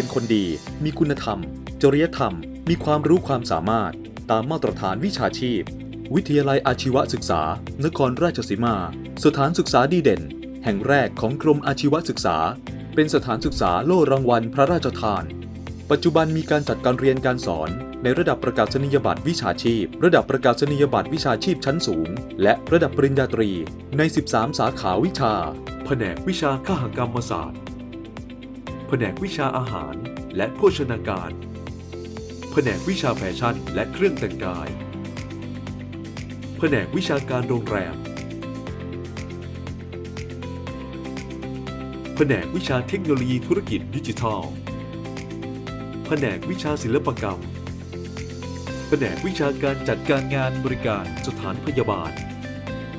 เป็นคนดี มีคุณธรรม จริยธรรม มีความรู้ความสามารถ ตามมาตรฐานวิชาชีพ วิทยาลัยอาชีวศึกษา นครราชสีมา สถานศึกษาดีเด่น แห่งแรกของกรมอาชีวศึกษา เป็นสถานศึกษาโล่รางวัลพระราชทาน ปัจจุบันมีการจัดการเรียนการสอนในระดับประกาศนียบัตรวิชาชีพ ระดับประกาศนียบัตรวิชาชีพชั้นสูง และระดับปริญญาตรีใน 13 สาขาวิชา แผนกวิชาคหกรรมศาสตร์ แผนกวิชาอาหาร และโภชนาการ แผนกวิชาแฟชั่นและเครื่องแต่งกาย แผนกวิชาการโรงแรม แผนกวิชาเทคโนโลยีธุรกิจดิจิทัล แผนกวิชาศิลปกรรม แผนกวิชาการจัดการงานบริการสถานพยาบาล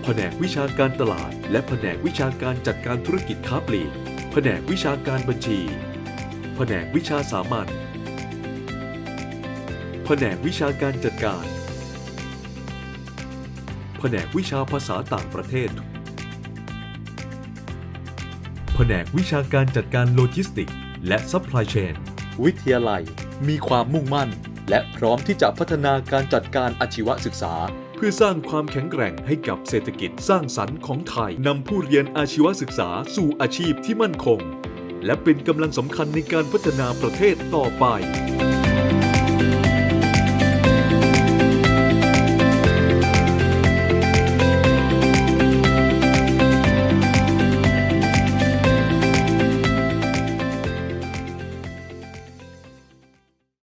แผนกวิชาการตลาด และแผนกวิชาการจัดการธุรกิจค้าปลีกแผนกวิชาการบัญชีแผนกวิชาสามัญ แผนกวิชาการจัดการ แผนกวิชาภาษาต่างประเทศ แผนกวิชาการจัดการโลจิสติกส์และซัพพลายเชน วิทยาลัยมีความมุ่งมั่น และพร้อมที่จะพัฒนาการจัดการอาชีวศึกษา เพื่อสร้างความแข็งแกร่งให้กับเศรษฐกิจสร้างสรรค์ของไทยนำผู้เรียนอาชีวศึกษาสู่อาชีพที่มั่นคง และเป็นกำลังสำคัญในการพัฒนาประเทศต่อไป